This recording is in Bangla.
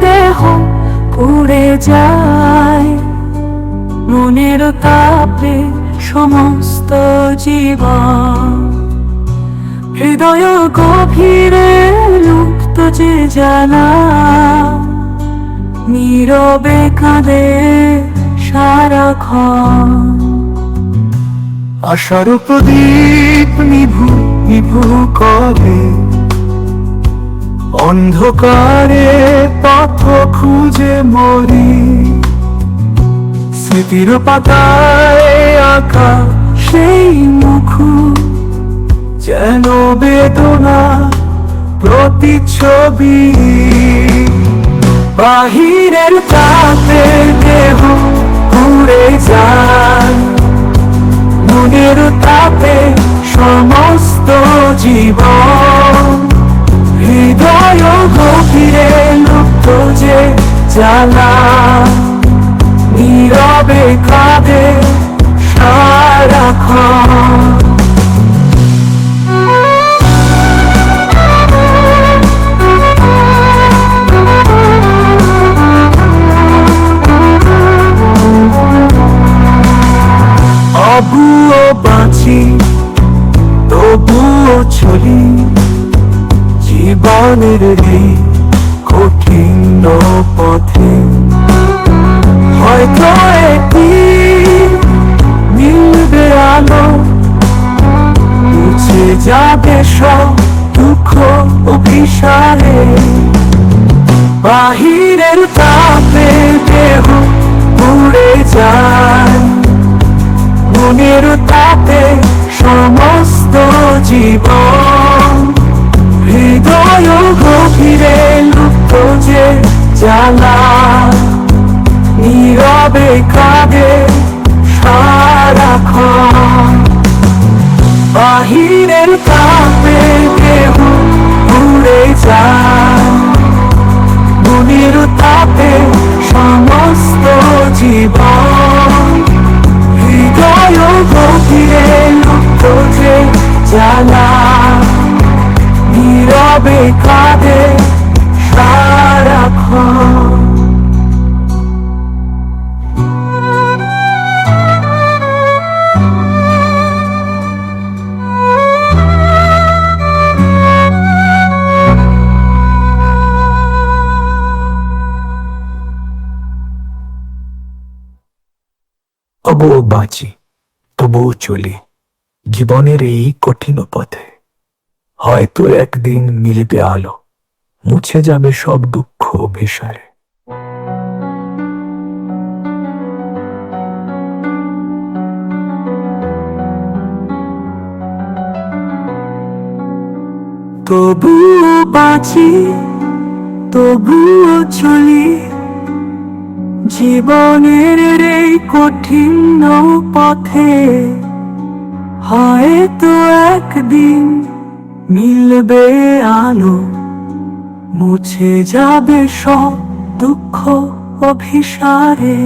দেহ পুড়ে যায়। মনের তাপে সমস্ত জীবন। হৃদয় গভীরে লুপ্ত যে জানা, নীরবে কাঁদে সারাক্ষণ। আশার প্রদীপ নিভু নিভু করে অন্ধকারে পথ খুঁজে মরি। স্মৃতির পাতায় আঁকা সেই মুখ যেন বেদনা প্রতিচ্ছবি। বাহিরের তাপে দেহ ঘুরে যায়। মনের তাপে সমস্ত জীবন হৃদয় গভীরে লুপ্ত যে জ্বালা। নীরবে কাঁদে সারাক্ষণ। তবুও বাঁচি তবুও চলি। জীবনের এই কঠিন পথে। হয়তো একদিন মিলবে আলো, মুছে যাবে সব দুঃখ অভিসারে বাহিরের তাপে দেহ পুড়ে যায়। মনের তাপে সমস্ত জীবন জ্বালা, নীরবে কাঁদে সারাক্ষণ। বাহিরের তাপে দেহ উড়ে যায়। মনের তাপে সমস্ত জীবন। হৃদয় গভীরে লুপ্ত যে জ্বালা, নীরবে কাঁদে তবুও বাঁচি, তবুও চলি। জীবনের এই কঠিন পথে হয়তো একদিন মিলবে আলো, মুছে যাবে সব দুঃখ অভিসারে। তবুও বাঁচি, তবুও চলি। জীবনের এই কঠিন পথে হয়তো একদিন মিলবে আলো মুছে যাবে সব দুঃখ অভিসারে।